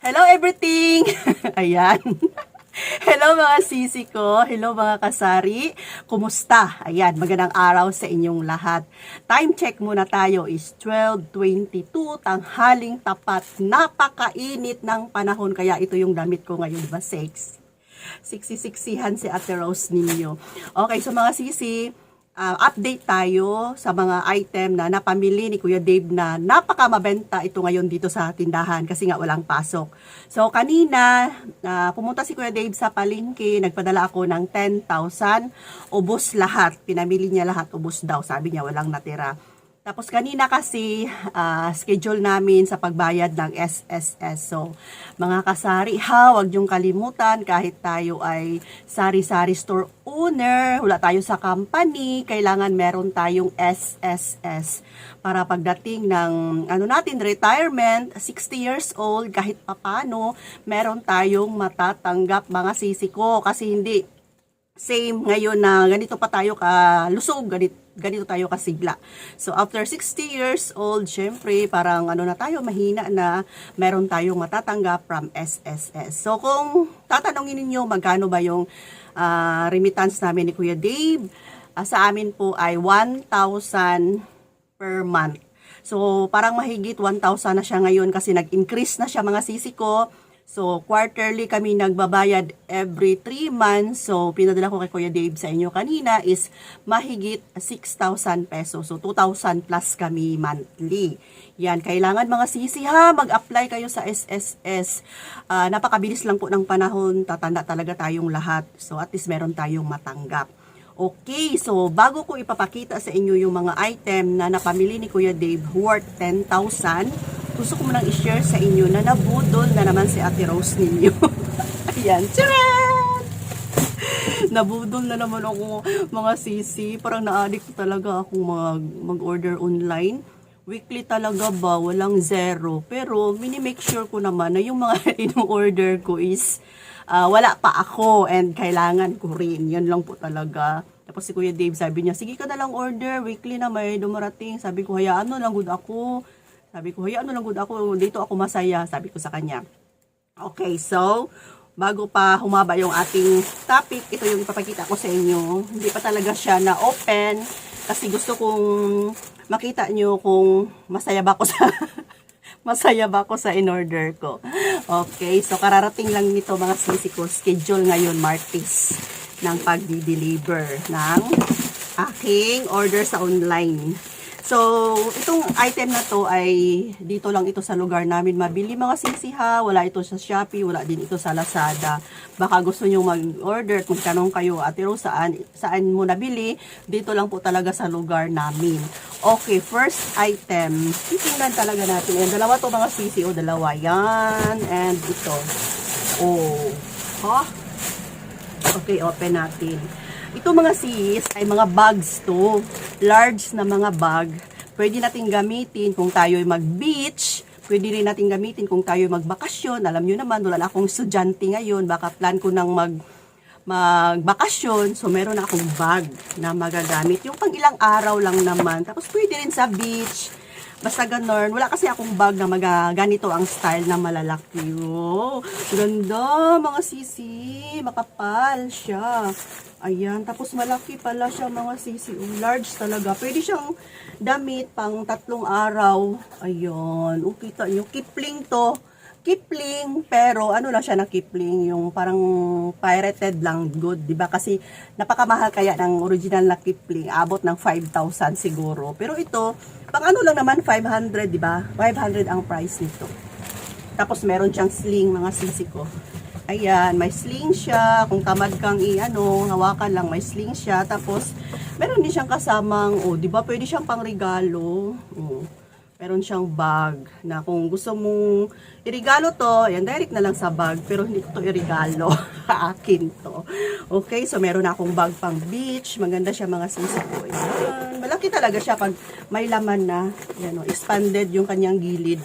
Hello everything! Ayan. Hello mga sisi ko. Hello mga kasari. Kumusta? Ayan, magandang araw sa inyong lahat. Time check muna tayo is 12.22, tanghaling tapat. Napakainit ng panahon, kaya ito yung damit ko ngayon, ba sex? Siksi-siksihan si Ate Rose ninyo. Okay, so mga sisi, uh, update tayo sa mga item na napamili ni Kuya Dave na napakamabenta ito ngayon dito sa tindahan kasi nga walang pasok. So kanina, uh, pumunta si Kuya Dave sa palengke, nagpadala ako ng 10,000, ubos lahat, pinamili niya lahat, ubos daw, sabi niya walang natira. Tapos kanina kasi ah, schedule namin sa pagbayad ng SSS. So, mga kasari ha, wag niyong kalimutan kahit tayo ay sari-sari store owner, wala tayo sa company, kailangan meron tayong SSS para pagdating ng ano natin retirement, 60 years old kahit papano, meron tayong matatanggap mga sisiko kasi hindi same ngayon na ganito pa tayo kalusog, ganito, ganito tayo kasigla. So, after 60 years old, syempre, parang ano na tayo, mahina na meron tayong matatanggap from SSS. So, kung tatanungin ninyo magkano ba yung ah, remittance namin ni Kuya Dave, ah, sa amin po ay 1,000 per month. So, parang mahigit 1,000 na siya ngayon kasi nag-increase na siya mga sisi ko. So, quarterly kami nagbabayad every 3 months. So, pinadala ko kay Kuya Dave sa inyo kanina is mahigit 6,000 pesos. So, 2,000 plus kami monthly. Yan, kailangan mga sisi ha, mag-apply kayo sa SSS. Ah, napakabilis lang po ng panahon, tatanda talaga tayong lahat. So, at least meron tayong matanggap. Okay, so bago ko ipapakita sa inyo yung mga item na napamili ni Kuya Dave worth 10,000, gusto ko munang i-share sa inyo na nabudol na naman si Ate Rose ninyo. Ayan, tcharan! Nabudol na naman ako mga sisi. Parang na-addict talaga ako mag, mag-order online. Weekly talaga ba? Walang zero. Pero mini-make sure ko naman na yung mga in-order ko is ah, wala pa ako and kailangan ko rin. Yan lang po talaga. Tapos si Kuya Dave sabi niya, sige ka na lang order, weekly na may dumarating. Sabi ko, hayaan mo lang good ako. Sabi ko, hayaan mo lang ako, dito ako masaya. Sabi ko sa kanya. Okay, so, bago pa humaba yung ating topic, ito yung ipapakita ko sa inyo. Hindi pa talaga siya na open kasi gusto kong makita nyo kung masaya ba ako sa masaya ba ako sa in-order ko. Okay, so kararating lang nito mga sisi ko. Schedule ngayon, Martis, ng pag-deliver ng aking order sa online. So, itong item na to ay dito lang ito sa lugar namin mabili mga sisi ha. Wala ito sa Shopee, wala din ito sa Lazada. Baka gusto nyo mag-order, kung tanong kayo, Ate Rose, saan, saan mo nabili? Dito lang po talaga sa lugar namin. Okay, first item. Titingnan talaga natin. Ayan, dalawa to mga sisi. O, dalawa. Yan. And ito. Oh. Ha? Okay, open natin. Ito mga sis ay mga bags to. Large na mga bag. Pwede natin gamitin kung tayo ay mag-beach. Pwede rin natin gamitin kung tayo ay magbakasyon. Alam nyo naman, wala na akong estudyante ngayon. Baka plan ko nang mag magbakasyon. So, meron akong bag na magagamit. Yung pang ilang araw lang naman. Tapos, pwede rin sa beach. Basta ganon. Wala kasi akong bag na maga, ganito ang style na malalaki. Oh, ganda, mga sisi. Makapal siya. Ayan. Tapos malaki pala siya, mga sisi. Oh, large talaga. Pwede siyang damit pang tatlong araw. Ayan. Oh, kita nyo. Kipling to. Kipling, pero ano lang siya na Kipling, yung parang pirated lang good, 'di ba? Kasi napakamahal kaya ng original na Kipling, abot ng 5,000 siguro. Pero ito, pang ano lang naman 500, 'di ba? 500 ang price nito. Tapos meron siyang sling mga sisi ko. Ayan, may sling siya. Kung tamad kang i-ano, hawakan lang, may sling siya. Tapos, meron din siyang kasamang, oh, di ba, pwede siyang pangregalo. Oh meron siyang bag na kung gusto mong irigalo to, ayan, direct na lang sa bag, pero hindi ko to irigalo. Akin to. Okay, so meron akong bag pang beach. Maganda siya mga sisi ko. Ayan, malaki talaga siya pag may laman na. Yan, oh, expanded yung kanyang gilid.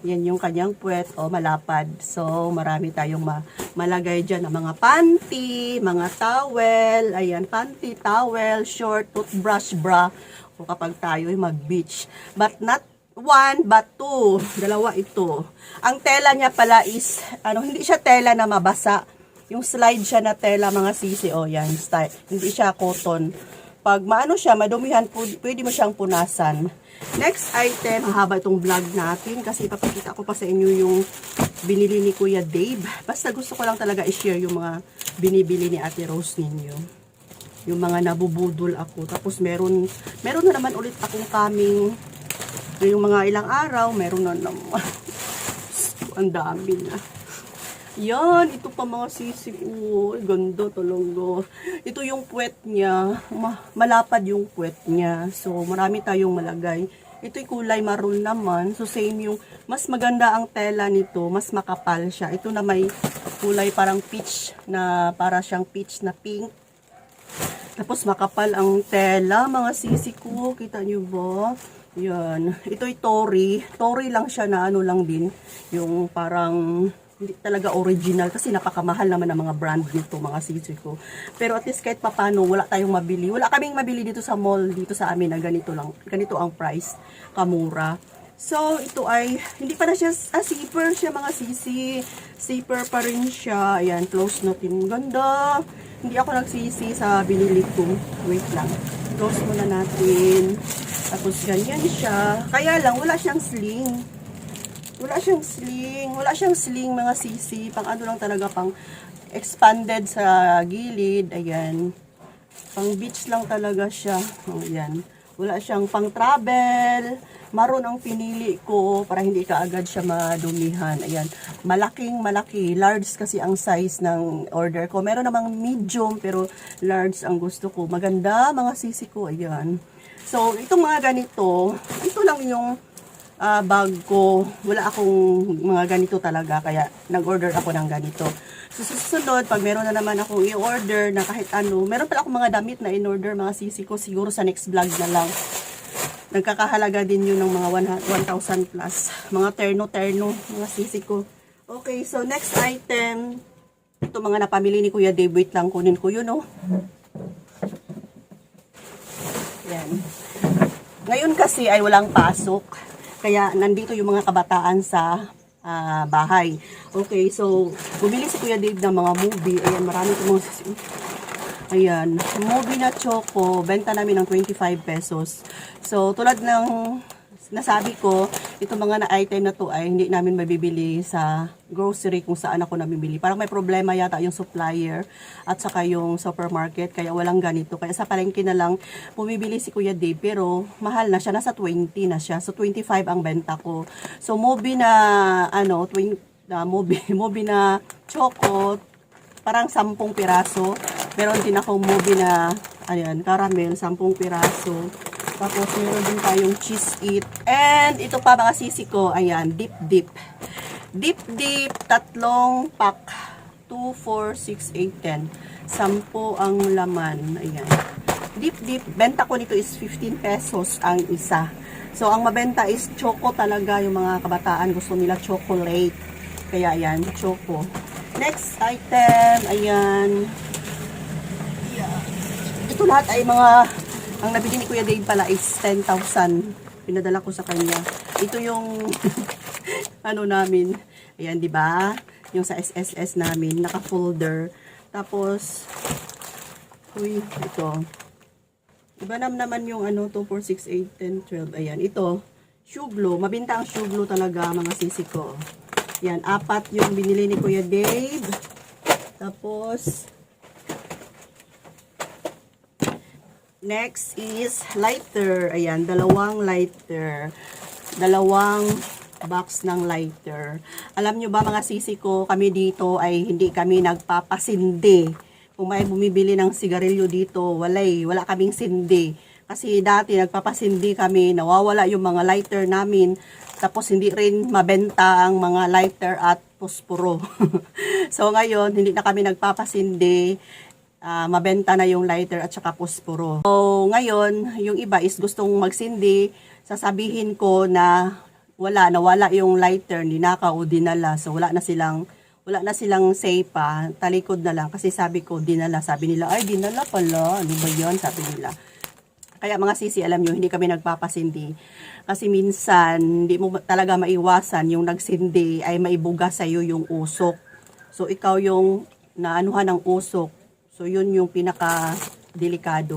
Yan yung kanyang puwet o malapad. So, marami tayong ma malagay dyan ng mga panty, mga towel, ayan, panty, towel, short, toothbrush, bra, o kapag tayo ay mag-beach. But not one but two. Dalawa ito. Ang tela niya pala is, ano, hindi siya tela na mabasa. Yung slide siya na tela, mga sisi, o yan, style. Hindi siya cotton. Pag maano siya, madumihan, pwede mo siyang punasan. Next item, mahaba itong vlog natin kasi ipapakita ko pa sa inyo yung binili ni Kuya Dave. Basta gusto ko lang talaga i-share yung mga binibili ni Ate Rose ninyo yung mga nabubudol ako. Tapos meron, meron na naman ulit akong kaming yung mga ilang araw, meron na naman. Ang dami na. Yan, ito pa mga sisi. Uy, ganda talaga. Ito yung puwet niya. Ma- malapad yung puwet niya. So, marami tayong malagay. Ito'y kulay maroon naman. So, same yung, mas maganda ang tela nito. Mas makapal siya. Ito na may kulay parang peach na, para siyang peach na pink. Tapos makapal ang tela, mga sisi ko. Kita nyo ba? Yan. Ito'y Tori. Tori lang siya na ano lang din. Yung parang hindi talaga original kasi napakamahal naman ang mga brand nito mga sisi ko. Pero at least kahit papano wala tayong mabili. Wala kaming mabili dito sa mall dito sa amin na ganito lang. Ganito ang price. Kamura. So, ito ay, hindi pa na siya, ah, zipper siya mga sisi. Zipper pa rin siya. Ayan, close natin. Ganda. Hindi ako nagsisi sa binili ko. Wait lang. Close muna natin. Tapos, ganyan siya. Kaya lang, wala siyang sling. Wala siyang sling. Wala siyang sling, mga sisi. Pang ano lang talaga, pang expanded sa gilid. Ayan. Pang beach lang talaga siya. Oh, ayan. Wala siyang pang travel. Maroon ang pinili ko para hindi ka agad siya madumihan. Ayan. Malaking malaki. Large kasi ang size ng order ko. Meron namang medium pero large ang gusto ko. Maganda mga sisi ko. Ayan. So, itong mga ganito, ito lang yung ah, bag ko. Wala akong mga ganito talaga. Kaya nag-order ako ng ganito. So, susunod, pag meron na naman akong i-order na kahit ano, meron pala akong mga damit na in-order mga sisi ko. Siguro sa next vlog na lang. Nagkakahalaga din yun ng mga 1,000 plus. Mga terno-terno, mga sisi ko. Okay, so next item. Ito mga napamili ni Kuya Dave. Wait lang, kunin ko yun, oh. Yan. Ngayon kasi ay walang pasok. Kaya nandito yung mga kabataan sa ah, bahay. Okay, so bumili si Kuya Dave ng mga movie. Ayan, marami itong mga Ayan, movie na choco, benta namin ng 25 pesos. So, tulad ng nasabi ko, itong mga na item na to ay hindi namin mabibili sa grocery kung saan ako nabibili. Parang may problema yata yung supplier at saka yung supermarket, kaya walang ganito. Kaya sa palengke na lang, bumibili si Kuya Dave, pero mahal na siya, nasa 20 na siya. So, 25 ang benta ko. So, movie na, ano, 20, na movie, movie na choco, parang 10 piraso. Meron din akong movie na, ayan, caramel, 10 piraso. Tapos, meron din tayong cheese it. And, ito pa mga sisi ko, ayan, dip dip. Dip dip, tatlong pack. 2, 4, 6, 8, 10. 10 ang laman. Ayan. Dip dip, benta ko nito is 15 pesos ang isa. So, ang mabenta is choco talaga yung mga kabataan. Gusto nila chocolate. Kaya, ayan, choco. Next item, ayan. Yeah. Ito lahat ay mga, ang nabili ni Kuya Dave pala is 10,000. Pinadala ko sa kanya. Ito yung, ano namin. Ayan, di ba? Yung sa SSS namin, naka-folder. Tapos, uy, ito. Iba nam naman yung ano, 2, 4, 6, 8, 10, 12. Ayan, ito. Shoe glue. Mabinta ang shoe glue talaga, mga sisi ko. Yan, apat yung binili ni Kuya Dave. Tapos, next is lighter. Ayan, dalawang lighter. Dalawang box ng lighter. Alam nyo ba mga sisi ko, kami dito ay hindi kami nagpapasindi. Kung may bumibili ng sigarilyo dito, walay, wala kaming sindi. Kasi dati nagpapasindi kami, nawawala yung mga lighter namin. Tapos hindi rin mabenta ang mga lighter at posporo. so ngayon, hindi na kami nagpapasindi. Ah, mabenta na yung lighter at saka posporo. So ngayon, yung iba is gustong magsindi, sasabihin ko na wala, nawala yung lighter, ninakaw o dinala. So wala na silang wala na silang say pa, talikod na lang kasi sabi ko dinala, sabi nila ay dinala pala, ano ba 'yon? Sabi nila. Kaya mga sisi, alam nyo, hindi kami nagpapasindi. Kasi minsan, hindi mo talaga maiwasan yung nagsindi ay maibuga sa iyo yung usok. So, ikaw yung naanuhan ng usok. So, yun yung pinaka delikado.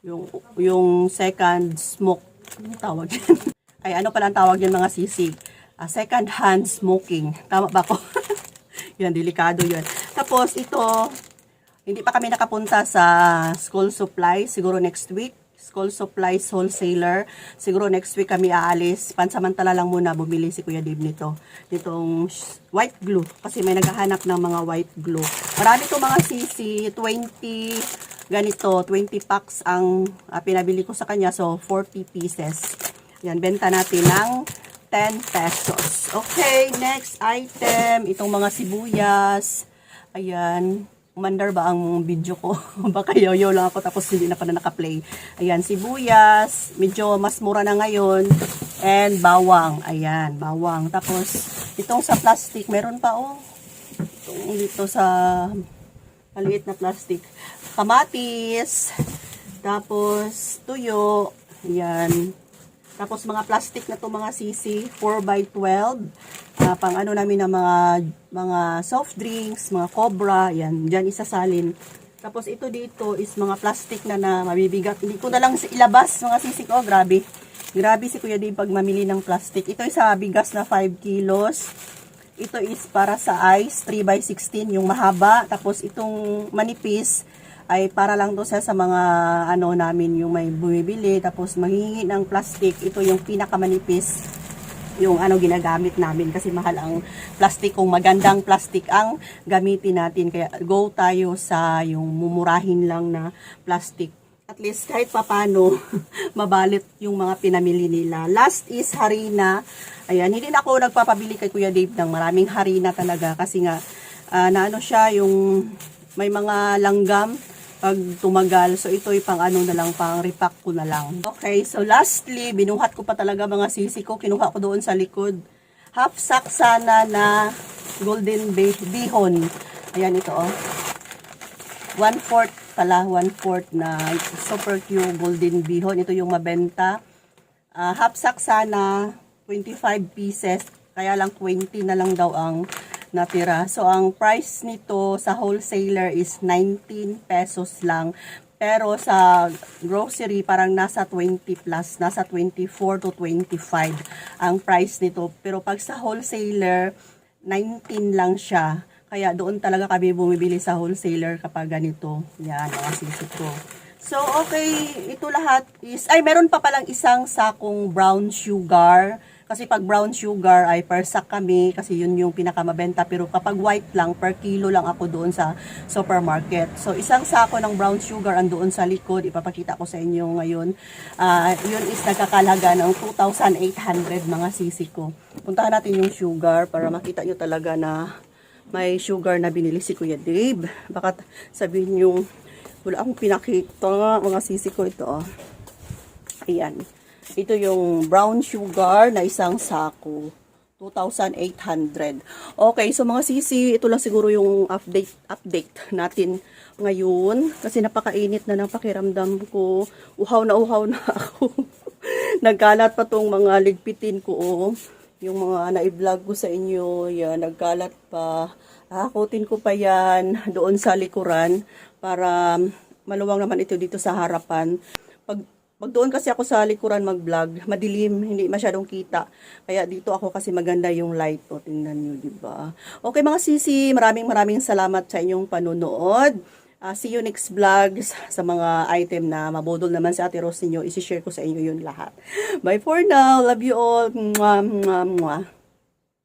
Yung, yung second smoke. Ano tawag yan? Ay, ano pala ang tawag yan mga sisi? Ah, second hand smoking. Tama ba ako? yan, delikado yun. Tapos, ito, hindi pa kami nakapunta sa school supplies. Siguro next week. School supplies wholesaler. Siguro next week kami aalis. Pansamantala lang muna bumili si Kuya Dave nito. Nitong white glue. Kasi may naghahanap ng mga white glue. Marami to mga CC. 20 ganito. 20 packs ang ah, pinabili ko sa kanya. So, 40 pieces. Yan, benta natin ng 10 pesos. Okay, next item. Itong mga sibuyas. Ayan. Umandar ba ang video ko? Baka yoyo lang ako tapos hindi na pala nakaplay. Ayan, sibuyas. Medyo mas mura na ngayon. And bawang. Ayan, bawang. Tapos, itong sa plastic, meron pa oh. Itong dito sa maliit na plastic. Kamatis. Tapos, tuyo. Ayan. Tapos mga plastic na to mga sisi, 4x12. Ah, pang ano namin ng mga mga soft drinks, mga cobra, yan, diyan isasalin. Tapos ito dito is mga plastic na na mabibigat. Hindi ko na lang ilabas mga sisi ko, grabe. Grabe si Kuya Dave pag mamili ng plastic. Ito is sa bigas na 5 kilos. Ito is para sa ice, 3x16, yung mahaba. Tapos itong manipis, ay para lang to sa sa mga ano namin yung may bumibili tapos manghingi ng plastic ito yung pinakamanipis yung ano ginagamit namin kasi mahal ang plastic kung magandang plastic ang gamitin natin. Kaya go tayo sa yung mumurahin lang na plastic. At least kahit papano mabalit yung mga pinamili nila. Last is harina. Ayan hindi na ako nagpapabili kay Kuya Dave ng maraming harina talaga kasi nga ah, na ano siya yung may mga langgam pag tumagal. So, ito yung pang ano na lang, pang repack ko na lang. Okay, so lastly, binuhat ko pa talaga mga sisi ko. Kinuha ko doon sa likod. Half sack sana na golden be- bihon. Ayan ito oh. One fourth pala, one fourth na super cute golden bihon. Ito yung mabenta. Ah, half sack sana, 25 pieces. Kaya lang 20 na lang daw ang natira. So, ang price nito sa wholesaler is 19 pesos lang. Pero sa grocery, parang nasa 20 plus, nasa 24 to 25 ang price nito. Pero pag sa wholesaler, 19 lang siya. Kaya doon talaga kami bumibili sa wholesaler kapag ganito. Yan, mga sisip ko. So, okay, ito lahat is, ay, meron pa palang isang sakong brown sugar. Kasi pag brown sugar ay per sack kami, kasi yun yung pinakamabenta. Pero kapag white lang, per kilo lang ako doon sa supermarket. So, isang sako ng brown sugar andoon sa likod. Ipapakita ko sa inyo ngayon. Ah, yun is nagkakalaga ng 2,800 mga sisi ko. Puntahan natin yung sugar para makita nyo talaga na may sugar na binili si Kuya Dave. Baka sabihin yung wala akong pinakita. Mga sisi ko ito. Oh. Ayan. Ito yung brown sugar na isang sako. 2,800. Okay, so mga sisi, ito lang siguro yung update update natin ngayon. Kasi napakainit na ng pakiramdam ko. Uhaw na uhaw na ako. Nagkalat pa tong mga ligpitin ko. Oh. Yung mga na-vlog ko sa inyo, yan, nagkalat pa. Hakutin ko pa yan doon sa likuran para maluwang naman ito dito sa harapan. Pag doon kasi ako sa likuran mag-vlog, madilim, hindi masyadong kita. Kaya dito ako kasi maganda yung light. O, tingnan nyo, ba? Okay mga sisi, maraming maraming salamat sa inyong panonood. Ah, see you next vlogs sa mga item na mabodol naman sa Ate Rose ninyo. Isi-share ko sa inyo yun lahat. Bye for now. Love you all. Mwah, mwah, mwah.